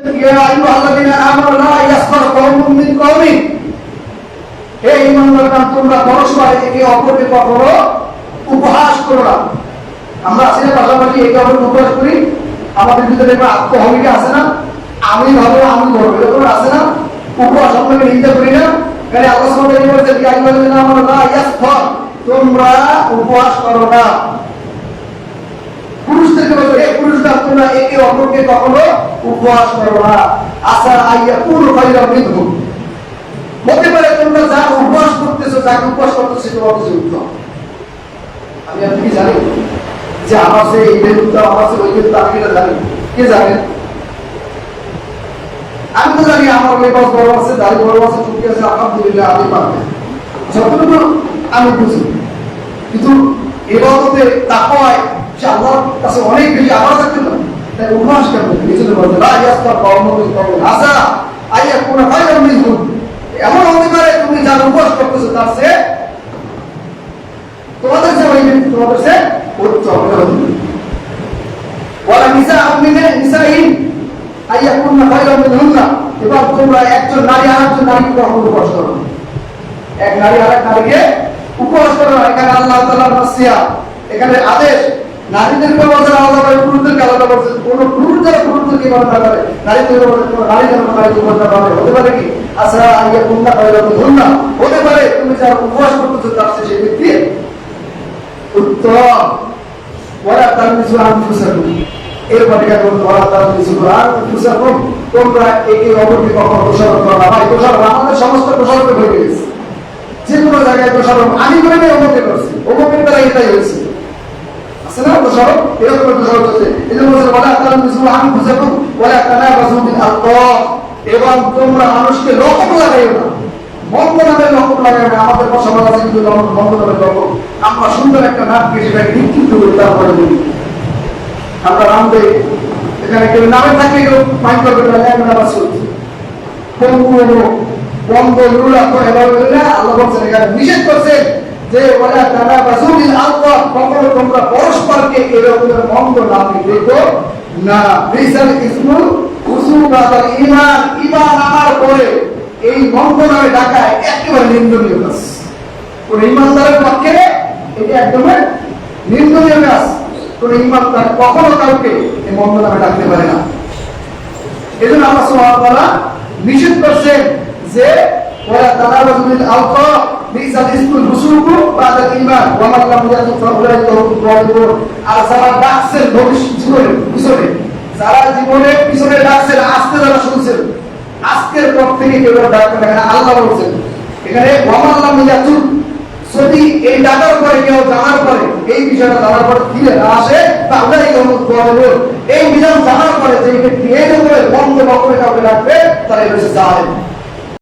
ইয়া আইয়ুহাল্লাযীনা আমানু লা ইয়াসখার কওমুম মিন কওমিন হে ঈমানদারগণ তোমরা পরস্পর একে অপরকে কখনো উপহাস করো না। আমরা আছি না পাশাপাশি, একে অপরকে করি। না? আমি ভাবো আমি করব এরকম আছে না? উপহাস না? কারণ আল্লাহ তোমরা উপহাস করো না পুরুষদেরকে বলতো হে পুরুষরা তোমরা একে অপরকে কখনো উপহাস করো না। আশা আইয়া পুরো খাইরা বিধু হতে পারে তোমরা যা উপহাস করতেছো যাকে উপহাস করতেছো অবশ্যই উত্তম। আমি আপনি কি জানি যে আমার সে এই বেদ আমার সে ওই বেদ আমি এটা জানি কে জানেন আমি তো জানি আমার লেবাস বড় আছে, দাড়ি বড় আছে টুপি আছে, আলহামদুলিল্লাহ, আমি পারবে। যতটুকু আমি বুঝি। কিন্তু এবাদতে তাকওয়ায় সে আল্লাহর কাছে অনেক বেশি আবার থাকতে না তাই উপহাস নিসা মিনে একজন নারী আরেকজন নারীকে কখনো উপহাস করো? এক নারী আরেক নারীকে উপহাস করো। এখানে আল্লাহ এখানে আদেশ। নারীদেরকে আলাদা করে পুরুষদেরকে আলাদা করছেন কোন পুরুষ যারা আচ্ছা করতেছো, তার সেই ব্যক্তি। উত্তম। ওরা তার কিছু আনফুসাকুম এরপরে কি ওরা তার কিছু আনফুসাকুম। তোমরা একে অপরকে কখনো দোষারোপ করো না। ভাই, দোষারোপ আমাদের সমস্ত গেছে। যে কোনো জায়গায় আমি করে অমুকে করছি অমুকের দ্বারা এটাই হয়েছে। আছে না দোষারোপ এরকম দোষারোপ হচ্ছে এই জন্য এবং তোমরা মানুষকে লক্ষ্য লাগাইও না। মন্দ নামের লক্ষ্য আমাদের বসবাস আছে, কিন্তু আমরা মন্দ নামের লক্ষ্য আমরা সুন্দর একটা নামকে সেটাকে করে আমরা দেই, এখানে কেউ নামে থাকলে কেউ মাইন্ড করবে না এক নাম আছে। পঙ্গু বন্ধ লুলা তো এভাবে বলে না আল্লাহ এখানে নিষেধ করছেন। যে ওলা তারা রাসূলিল আল্লাহ কখনো তোমরা পরস্পরকে এরকমের মন্দ নামে দেখো না। বিসাল ইসমুল উসুবাতাল ঈমান ঈমান আনার পরে এই মন্দ নামে ডাকায় একেবারে নিন্দনীয় কাজ। কোন ইমানদারের পক্ষে এটা একদমই নিন্দনীয় কাজ। কোন ইমানদার কখনো কাউকে এই মন্দ নামে ডাকতে পারে না। এজন্য আল্লাহ সুবহানাহু ওয়া নিষেধ করছেন যে ওয়া তানাবাজুল আলকা বিসাল ইসমুল ফুসুকু বাদা ঈমান ওয়া মান লাম ইয়াতুব ফাউলাইকা হুমুল যালিমুন আর যারা ডাকছেন ভবিষ্যৎ জীবনে পিছনে যারা জীবনে পিছনে ডাকছেন আজকে যারা শুনছেন আজকের পর থেকে কেউ ডাকবে না আল্লাহ বলছেন এখানে ওয়া মান লাম ইয়াতুব যদি এই ডাকার পরে কেউ জানার পরে, এই বিষয়টা জানার পরে ফিরে না আসে তাহলে এই করব এই বিধান জানার পরে যে ব্যক্তি এই উপরে বন্ধ বক্রে কাউকে রাখবে তারা এসে যায়